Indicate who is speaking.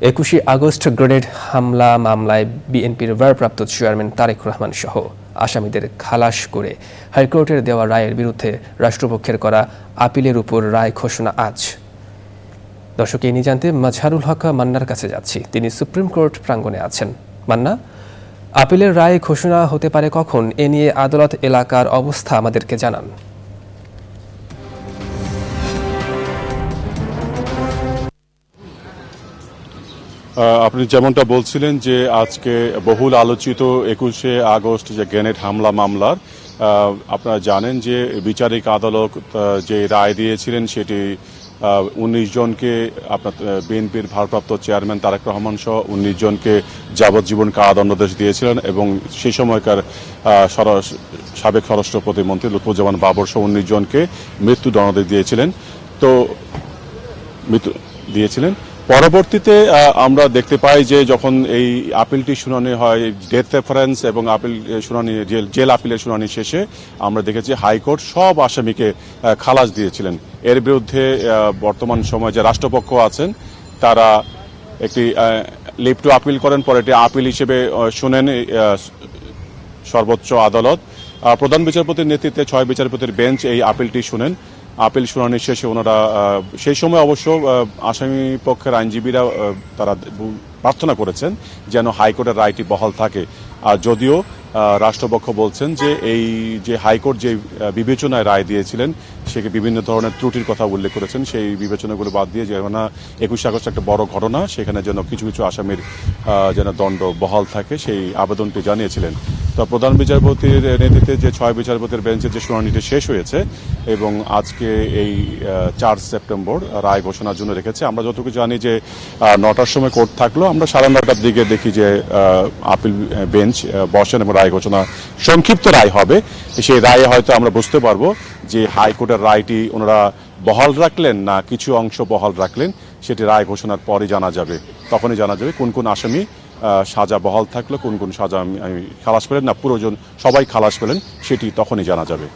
Speaker 1: একুশে August grenade হামলা মামলায় বিএনপির ভারপ্রাপ্ত চেয়ারম্যান তারেক রহমান সহ আসামিদের খালাস করে হাইকোর্টের দেওয়া রায়ের বিরুদ্ধে রাষ্ট্রপক্ষের করা আপিলের উপর রায় ঘোষণা আজ। দর্শক এই নিয়ে জানতে মাজহারুল হক মান্নার কাছে যাচ্ছি। তিনি সুপ্রিম কোর্ট প্রাঙ্গণে আছেন। মান্না, আপিলের রায় ঘোষণা হতে পারে কখন? এ নিয়ে আদালত এলাকার অবস্থা আমাদেরকে জানান।
Speaker 2: আপনি যেমনটা বলছিলেন যে আজকে বহুল আলোচিত একুশে আগস্ট যে গ্রেনেড হামলা মামলার আপনারা জানেন যে বিচারিক আদালত যে রায় দিয়েছিলেন সেটি উনিশ জনকে আপনার বিএনপির ভারপ্রাপ্ত চেয়ারম্যান তারেক রহমান সহ উনিশ জনকে যাবজ্জীবন কারাদণ্ডাদেশ দিয়েছিলেন এবং সেই সময়কার সাবেক স্বরাষ্ট্র প্রতিমন্ত্রী লুৎফুজ্জামান বাবর সহ উনিশ জনকে মৃত্যুদণ্ডাদেশ দিয়েছিলেন। তো, মৃত্যু দিয়েছিলেন। পরবর্তীতে আমরা দেখতে পাই যে যখন এই আপিলটি শুনানি হয় ডেথ রেফারেন্স এবং আপিল শুনানি, জেল আপিলের শুনানি শেষে, আমরা দেখেছি হাইকোর্ট সব আসামিকে খালাস দিয়েছিলেন। এর বিরুদ্ধে বর্তমান সময়ে যে রাষ্ট্রপক্ষ আছেন, তারা একটি লিভ টু আপিল করেন, পরে এটি আপিল হিসেবে শুনেন সর্বোচ্চ আদালত। প্রধান বিচারপতির নেতৃত্বে ছয় বিচারপতির বেঞ্চ এই আপিলটি শুনেন। আপিল শুনানি শেষে ওনারা সেই সময় অবশ্য আসামি পক্ষের আইনজীবীরা তারা প্রার্থনা করেছেন যেন হাইকোর্টের রায়টি বহাল থাকে। আর যদিও রাষ্ট্রপক্ষ বলছেন যে এই যে হাইকোর্ট যে বিবেচনায় রায় দিয়েছিলেন, সেকে বিভিন্ন ধরনের ত্রুটির কথা উল্লেখ করেছেন। সেই বিবেচনাগুলো বাদ দিয়ে যেন একুশে আগস্ট একটা বড় ঘটনা, সেখানে যেন কিছু কিছু আসামির যেন দণ্ড বহাল থাকে, সেই আবেদনটি জানিয়েছিলেন। তো প্রধান বিচারপতির নেতৃত্বে যে ছয় বিচারপতির বেঞ্চের যে শুনানিটি শেষ হয়েছে এবং আজকে এই চার সেপ্টেম্বর রায় ঘোষণার জন্য রেখেছে, আমরা যতটুকু জানি যে নটার সময় কোর্ট থাকল, আমরা সাড়ে নটার দিকে দেখি যে আপিল বেঞ্চ বসেন এবং রায় ঘোষণা, সংক্ষিপ্ত রায় হবে, সেই রায়ে হয়তো আমরা বুঝতে পারব যে হাইকোর্টের রায়টি ওনারা বহাল রাখলেন না কিছু অংশ বহাল রাখলেন, সেটি রায় ঘোষণার পরে জানা যাবে, তখনই জানা যাবে কোন কোন আসামি সাজা বহাল থাকল, কোন কোন সাজা আমি খালাস পেলেন না, পুরোজন সবাই খালাস পেলেন, সেটি তখনই জানা যাবে।